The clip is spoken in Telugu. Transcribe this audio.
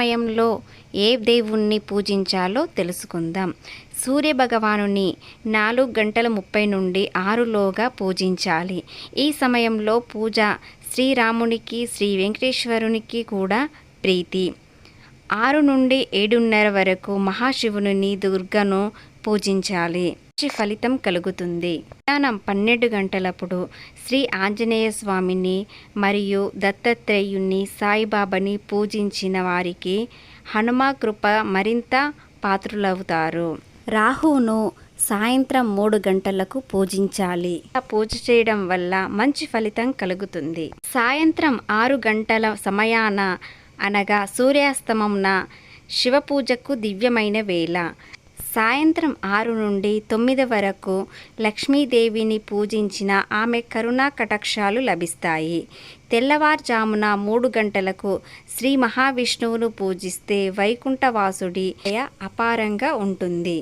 సమయంలో ఏ దేవుణ్ణి పూజించాలో తెలుసుకుందాం. సూర్య భగవానుని నాలుగు గంటల ముప్పై నుండి ఆరులోగా పూజించాలి. ఈ సమయంలో పూజ శ్రీరామునికి శ్రీ వెంకటేశ్వరునికి కూడా ప్రీతి. ఆరు నుండి ఏడున్నర వరకు మహాశివుని దుర్గను పూజించాలి. మంచి ఫలితం కలుగుతుంది. మధ్యాహ్నం పన్నెండు గంటలప్పుడు శ్రీ ఆంజనేయ స్వామిని మరియు దత్తాత్రేయుణ్ణి సాయిబాబాని పూజించిన వారికి హనుమా కృప మరింత పాత్రులవుతారు. రాహువును సాయంత్రం మూడు గంటలకు పూజించాలి. ఇలా పూజ చేయడం వల్ల మంచి ఫలితం కలుగుతుంది. సాయంత్రం ఆరు గంటల సమయాన అనగా సూర్యాస్తమంన శివ పూజకు దివ్యమైన వేళ. సాయంత్రం ఆరు నుండి తొమ్మిది వరకు లక్ష్మీదేవిని పూజించిన ఆమె కరుణా కటాక్షాలు లభిస్తాయి. తెల్లవారుజామున మూడు గంటలకు శ్రీ మహావిష్ణువును పూజిస్తే వైకుంఠవాసుడి అపారంగా ఉంటుంది.